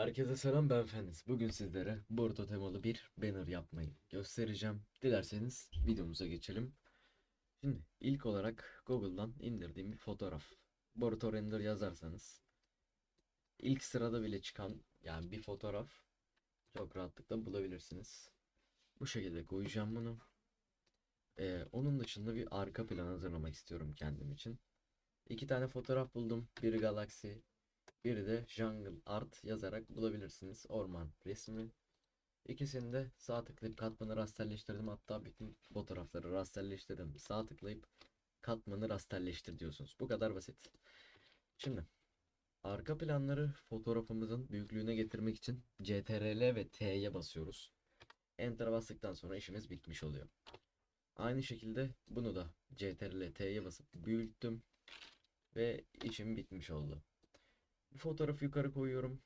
Herkese selam ben Feniz. Bugün sizlere Boruto temalı bir banner yapmayı göstereceğim. Dilerseniz videomuza geçelim. Şimdi ilk olarak Google'dan indirdiğim bir fotoğraf. Boruto render yazarsanız ilk sırada bile çıkan yani bir fotoğraf çok rahatlıkla bulabilirsiniz. Bu şekilde koyacağım bunu. Ee, onun dışında bir arka plan hazırlamak istiyorum kendim için. İki tane fotoğraf buldum. Biri Galaxy, biri de Jungle Art yazarak bulabilirsiniz. Orman resmi. İkisini de sağ tıklayıp katmanı rasterleştirdim. Hatta bütün fotoğrafları rasterleştirdim. Sağ tıklayıp katmanı rasterleştir diyorsunuz. Bu kadar basit. Şimdi arka planları fotoğrafımızın büyüklüğüne getirmek için CTRL ve T'ye basıyoruz. Enter'a bastıktan sonra işimiz bitmiş oluyor. Aynı şekilde bunu da CTRL T'ye basıp büyüttüm ve işim bitmiş oldu. Bu fotoğrafı yukarı koyuyorum.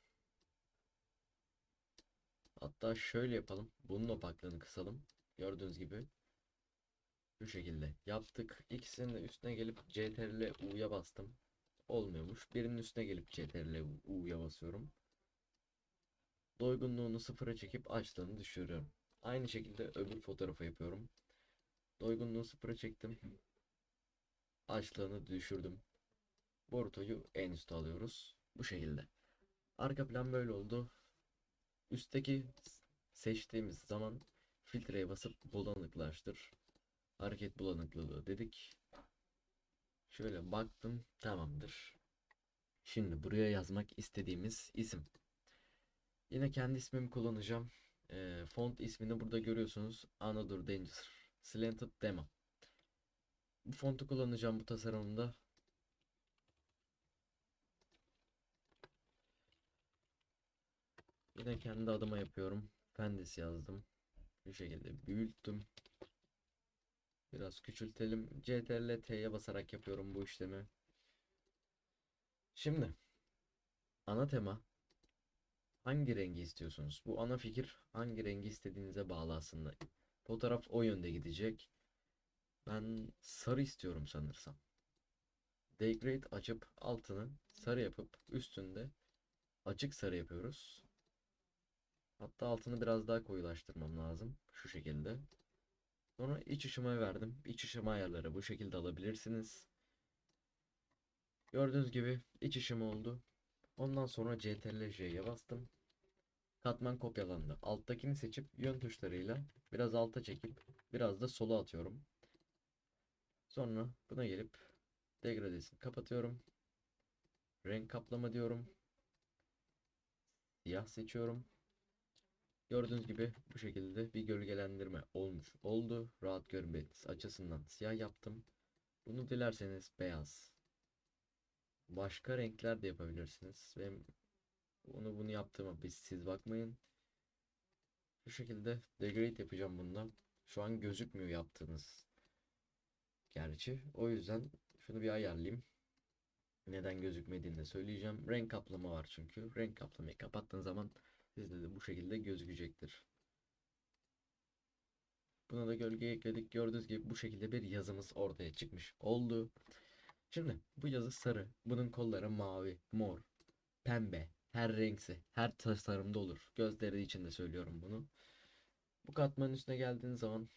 Hatta şöyle yapalım. Bunun opaklığını kısalım. Gördüğünüz gibi. Bu şekilde yaptık. İkisinin de üstüne gelip CTRL U'ya bastım. Olmuyormuş. Birinin üstüne gelip CTRL U'ya basıyorum. Doygunluğunu sıfıra çekip açlığını düşürüyorum. Aynı şekilde öbür fotoğrafı yapıyorum. Doygunluğu sıfıra çektim. Açlığını düşürdüm. Boruto'yu en üste alıyoruz. Bu şekilde. Arka plan böyle oldu. Üstteki seçtiğimiz zaman filtreye basıp bulanıklaştır. Hareket bulanıklılığı dedik. Şöyle baktım tamamdır. Şimdi buraya yazmak istediğimiz isim. Yine kendi ismimi kullanacağım. Ee, font ismini burada görüyorsunuz. Another Danger Slanted Demo. Bu fontu kullanacağım bu tasarımda. Yine kendi adıma yapıyorum. Fendis yazdım. Bu şekilde büyüttüm. Biraz küçültelim. CTRL T'ye basarak yapıyorum bu işlemi. Şimdi ana tema hangi rengi istiyorsunuz? Bu ana fikir hangi rengi istediğinize bağlı aslında. Fotoğraf o yönde gidecek. Ben sarı istiyorum sanırsam. Degrade açıp altını sarı yapıp üstünde açık sarı yapıyoruz. Hatta altını biraz daha koyulaştırmam lazım. Şu şekilde. Sonra iç ışıma verdim. İç ışıma ayarları bu şekilde alabilirsiniz. Gördüğünüz gibi iç ışım oldu. Ondan sonra CTRL J'ye bastım. Katman kopyalandı. Alttakini seçip yön tuşlarıyla biraz alta çekip biraz da sola atıyorum. Sonra buna gelip degradesini kapatıyorum. Renk kaplama diyorum. Siyah seçiyorum. Gördüğünüz gibi bu şekilde bir gölgelendirme olmuş oldu. Rahat görmeniz açısından siyah yaptım. Bunu dilerseniz beyaz. Başka renkler de yapabilirsiniz. Ve onu bunu yaptığıma biz siz bakmayın. Bu şekilde degrade yapacağım bundan. Şu an gözükmüyor yaptığınız. Gerçi o yüzden şunu bir ayarlayayım. Neden gözükmediğini de söyleyeceğim. Renk kaplama var çünkü. Renk kaplamayı kapattığın zaman Sizde de bu şekilde gözükecektir. Buna da gölge ekledik. Gördüğünüz gibi bu şekilde bir yazımız ortaya çıkmış oldu. Şimdi bu yazı sarı. Bunun kolları mavi, mor, pembe, her renkse, her tasarımda olur. Gözleri için de söylüyorum bunu. Bu katmanın üstüne geldiğiniz zaman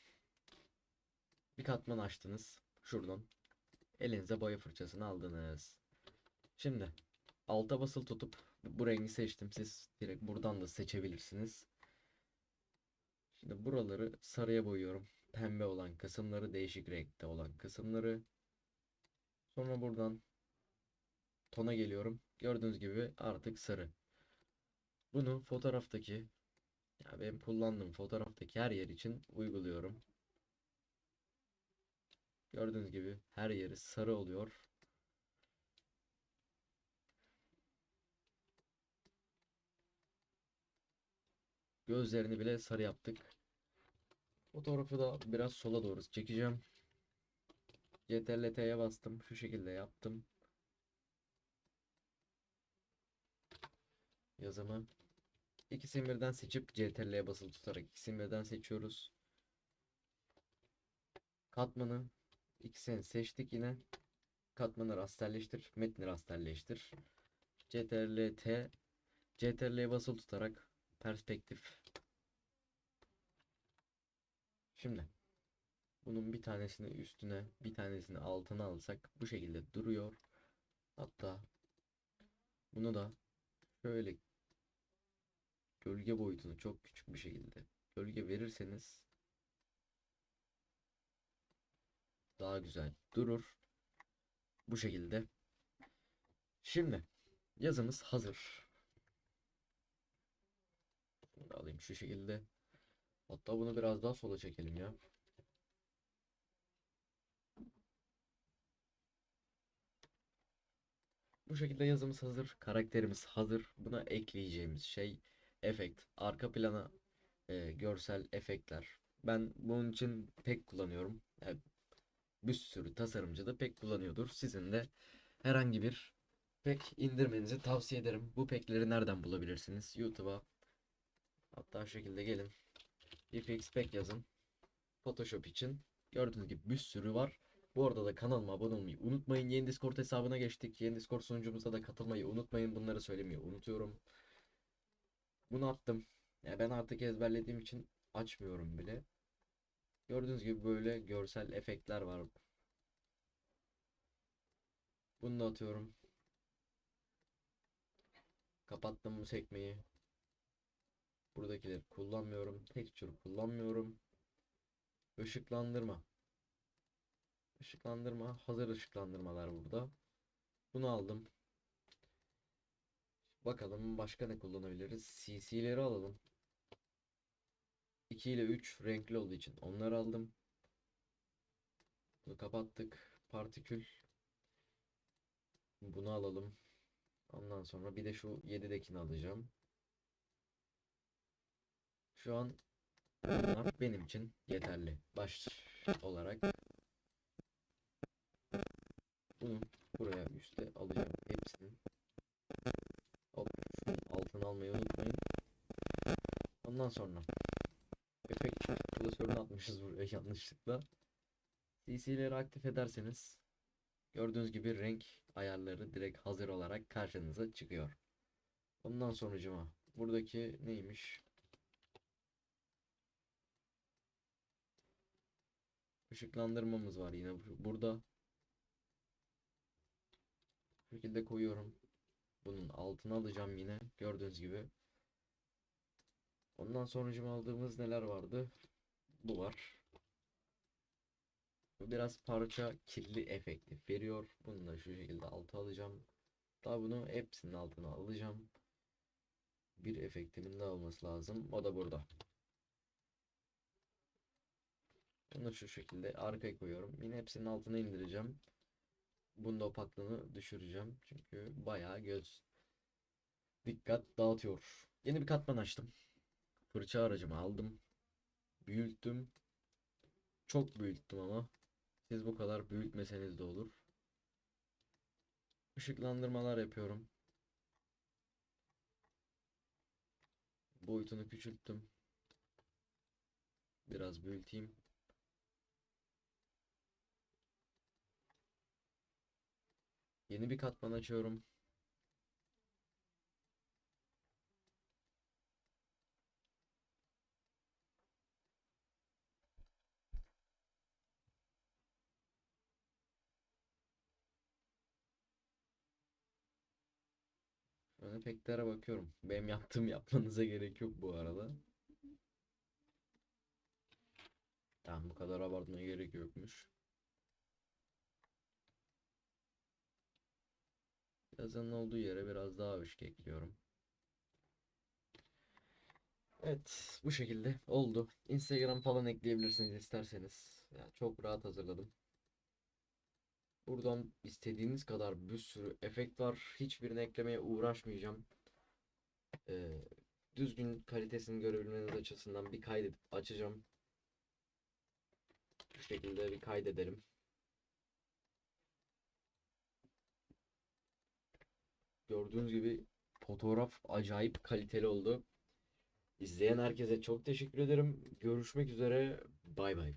bir katman açtınız. Şuradan elinize boya fırçasını aldınız. Şimdi alta basılı tutup bu rengi seçtim. Siz direkt buradan da seçebilirsiniz. Şimdi buraları sarıya boyuyorum. Pembe olan kısımları değişik renkte olan kısımları. Sonra buradan tona geliyorum. Gördüğünüz gibi artık sarı. Bunu fotoğraftaki ya benim kullandığım fotoğraftaki her yer için uyguluyorum. Gördüğünüz gibi her yeri sarı oluyor. Gözlerini bile sarı yaptık. Fotoğrafı da biraz sola doğru çekeceğim. Ctrl T'ye bastım. Şu şekilde yaptım. Yazımı ikisini birden seçip CTRL'ye basılı tutarak ikisini birden seçiyoruz. Katmanı ikisini seçtik yine. Katmanı rasterleştir, metni rasterleştir. CTRL T CTRL'ye basılı tutarak perspektif. Şimdi bunun bir tanesini üstüne, bir tanesini altına alsak bu şekilde duruyor. Hatta bunu da şöyle gölge boyutunu çok küçük bir şekilde gölge verirseniz daha güzel durur. Bu şekilde. Şimdi yazımız hazır. Da alayım şu şekilde. Hatta bunu biraz daha sola çekelim ya. Bu şekilde yazımız hazır. Karakterimiz hazır. Buna ekleyeceğimiz şey efekt. Arka plana e, görsel efektler. Ben bunun için pek kullanıyorum. Yani bir sürü tasarımcı da pek kullanıyordur. Sizin de herhangi bir pek indirmenizi tavsiye ederim. Bu pekleri nereden bulabilirsiniz? YouTube'a hatta şu şekilde gelin. FX Pack yazın. Photoshop için. Gördüğünüz gibi bir sürü var. Bu arada da kanalıma abone olmayı unutmayın. Yeni Discord hesabına geçtik. Yeni Discord sunucumuza da katılmayı unutmayın. Bunları söylemeyi unutuyorum. Bunu attım. Ya ben artık ezberlediğim için açmıyorum bile. Gördüğünüz gibi böyle görsel efektler var. Bunu da atıyorum. Kapattım bu sekmeyi. Buradakileri kullanmıyorum. Texture kullanmıyorum. Işıklandırma. Işıklandırma. Hazır ışıklandırmalar burada. Bunu aldım. Bakalım başka ne kullanabiliriz? CC'leri alalım. 2 ile 3 renkli olduğu için onları aldım. Bunu kapattık. Partikül. Bunu alalım. Ondan sonra bir de şu 7'dekini alacağım. Şu an benim için yeterli. Baş olarak bunu buraya üste alacağım hepsini. Hop, altına almayı unutmayın. Ondan sonra efekt klasörünü atmışız buraya yanlışlıkla. CC'leri aktif ederseniz gördüğünüz gibi renk ayarları direkt hazır olarak karşınıza çıkıyor. Ondan sonucuma buradaki neymiş? Işıklandırmamız var yine bu- burada. Bu şekilde koyuyorum. Bunun altına alacağım yine gördüğünüz gibi. Ondan sonucuma aldığımız neler vardı? Bu var. Biraz parça kirli efekti veriyor. Bunu da şu şekilde alta alacağım. Daha bunu hepsinin altına alacağım. Bir efektimin daha olması lazım. O da burada. Bunu şu şekilde arkaya koyuyorum. Yine hepsinin altına indireceğim. Bunda opaklığını düşüreceğim. Çünkü bayağı göz dikkat dağıtıyor. Yeni bir katman açtım. Fırça aracımı aldım. Büyüttüm. Çok büyüttüm ama. Siz bu kadar büyütmeseniz de olur. Işıklandırmalar yapıyorum. Boyutunu küçülttüm. Biraz büyüteyim. Yeni bir katman açıyorum. Ön efektlere bakıyorum. Benim yaptığım yapmanıza gerek yok bu arada. Tamam bu kadar abartmaya gerek yokmuş. Yazının olduğu yere biraz daha ışık ekliyorum. Evet, bu şekilde oldu. Instagram falan ekleyebilirsiniz isterseniz. Yani çok rahat hazırladım. Buradan istediğiniz kadar bir sürü efekt var. Hiçbirini eklemeye uğraşmayacağım. Ee, düzgün kalitesini görebilmeniz açısından bir kaydedip açacağım. Bu şekilde bir kaydedelim. Gördüğünüz gibi fotoğraf acayip kaliteli oldu. İzleyen herkese çok teşekkür ederim. Görüşmek üzere. Bay bay.